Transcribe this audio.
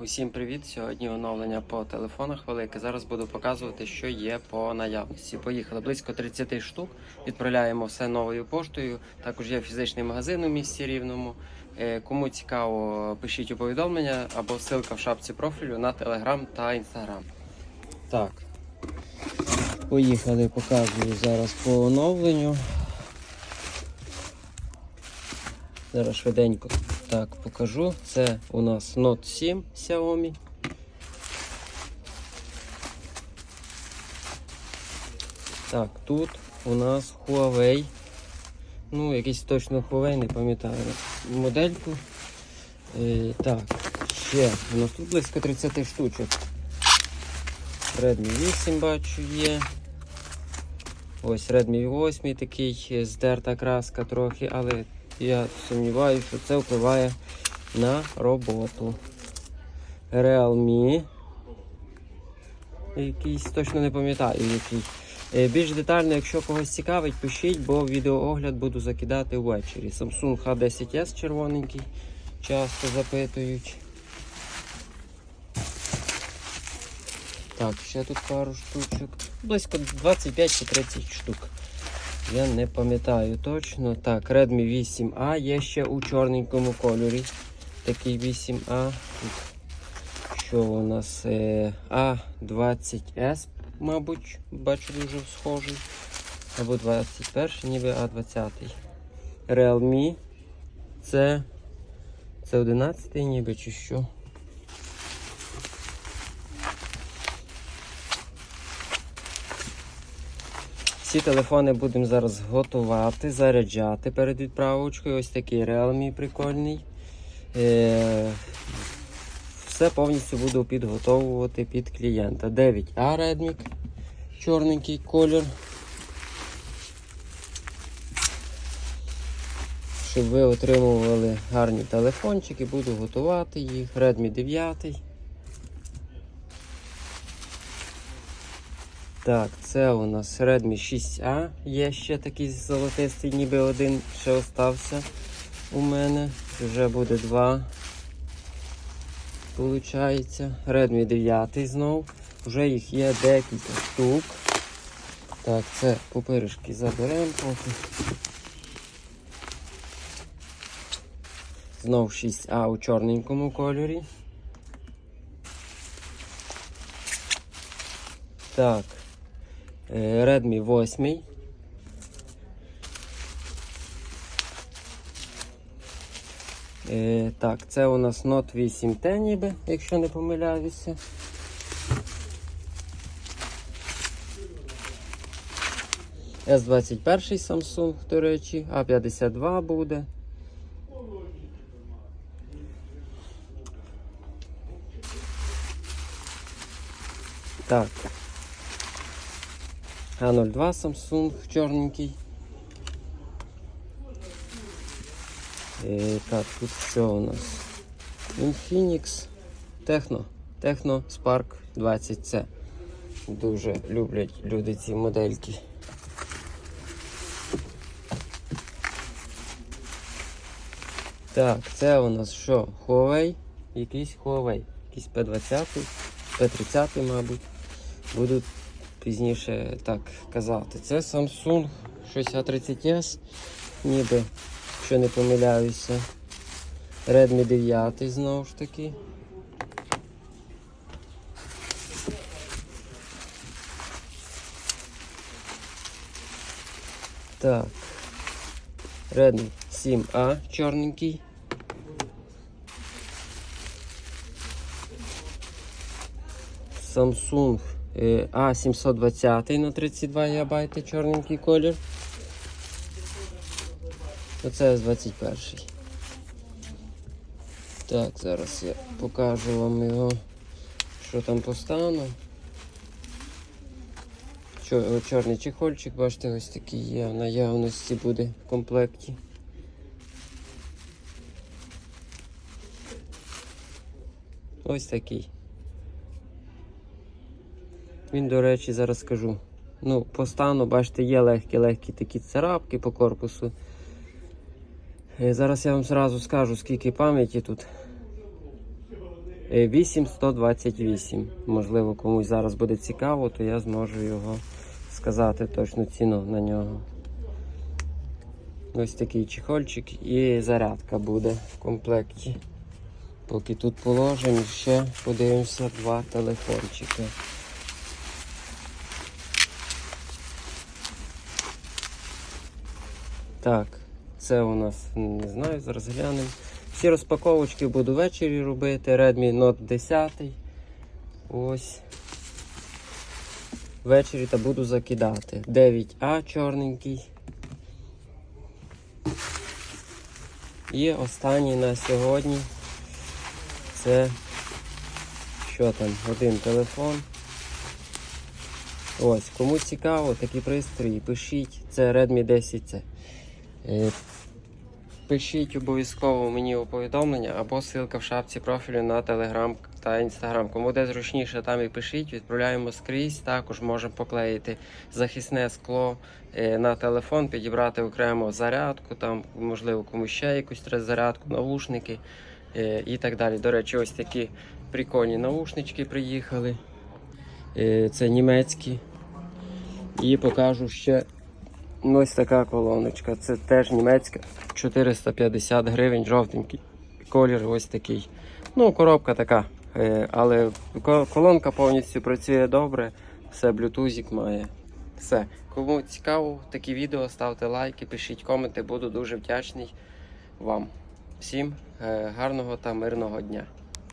Усім привіт! Сьогодні оновлення по телефонах велике. Зараз буду показувати, що є по наявності. Поїхали близько 30 штук. Відправляємо все новою поштою. Також є фізичний магазин у місті Рівному. Е, Кому цікаво, пишіть у повідомлення або ссылка в шапці профілю на Telegram та Instagram. Так. Поїхали, показую зараз по оновленню. Зараз швиденько так покажу. Це у нас Note 7 Xiaomi. Так, тут у нас Huawei. Ну, якийсь точно Huawei, не пам'ятаю модельку. Е, так, ще у нас тут близько 30 штучок. Redmi 8 бачу є. Ось Redmi 8 такий е, здерта краска трохи, але я сумніваюся, що це впливає на роботу. Realme. Якийсь точно не пам'ятаю який. Е, Більш детально, якщо когось цікавить, пишіть, бо відеоогляд буду закидати ввечері. Samsung H10s червоненький. Часто запитують. Так, ще тут пару штучок. Близько 25 чи 30 штук. Я не пам'ятаю точно. Так, Redmi 8A є ще у чорненькому кольорі. Такий 8A. Тут що у нас е, A20S, мабуть, бачу дуже схожий. Або 21 ніби A20. Realme. Це. Це 11 ніби чи що. Всі телефони будемо зараз готувати, заряджати перед відправочкою. Ось такий Realme прикольний. Е, все повністю буду підготовувати під клієнта. 9А Redmi, чорненький колір. Щоб ви отримували гарні телефончики, буду готувати їх. Redmi 9. Так, це у нас Redmi 6A. Є ще такий золотистий, ніби один ще остався у мене. Вже буде два. Получається. Redmi 9 знов. Вже їх є декілька штук. Так, це пупиришки заберемо поки. Знов 6А у чорненькому кольорі. Так. Е, Redmi 8. Е, так, це у нас Note 8T ніби, якщо не помиляюся. S21 Samsung, до речі, A52 буде. Так. А02 Samsung чорненький. Е, так, тут що у нас? Infinix Techno. Techno Spark 20C. Дуже люблять люди ці модельки. Так, це у нас що? Huawei? Якийсь Huawei. Якийсь P20, P30, мабуть. Будуть пізніше так казати. Це Samsung 6030S, ніби, якщо не помиляюся. Redmi 9 знову ж таки. Так. Redmi 7A чорненький. Samsung е, A720 на 32 ГБ чорненький колір. Оце S21. Так, зараз я покажу вам його, що там по стану. Чорний чехольчик, бачите, ось такий є в наявності буде в комплекті. Ось такий. Він, до речі, зараз скажу. Ну, по стану, бачите, є легкі-легкі такі царапки по корпусу. Е, Зараз я вам зразу скажу, скільки пам'яті тут. Е, 8128. Можливо, комусь зараз буде цікаво, то я зможу його сказати точну ціну на нього. Ось такий чехольчик і зарядка буде в комплекті. Поки тут положимо, ще подивимося два телефончики. Так, це у нас не знаю, зараз глянемо. Всі розпаковочки буду ввечері робити. Redmi Note 10. Ось. Ввечері та буду закидати. 9А чорненький. І останній на сьогодні це що там? Один телефон. Ось, кому цікаво, такі пристрої, пишіть. Це Redmi 10C. Е, Пишіть обов'язково мені у повідомлення або ссылка в шапці профілю на Telegram та Instagram. Кому де зручніше, там і пишіть, відправляємо скрізь. Також можемо поклеїти захисне скло е, на телефон, підібрати окремо зарядку, там, можливо, комусь ще якусь зарядку, наушники е, і так далі. До речі, ось такі прикольні наушнички приїхали. Це німецькі. І покажу ще ось така колоночка. Це теж німецька. 450 гривень, жовтенький. Колір ось такий. Ну, коробка така. е, Але колонка повністю працює добре. Все, блютузик має. Все. Кому цікаво такі відео, ставте лайки, пишіть коменти, буду дуже вдячний вам. Всім е, гарного та мирного дня.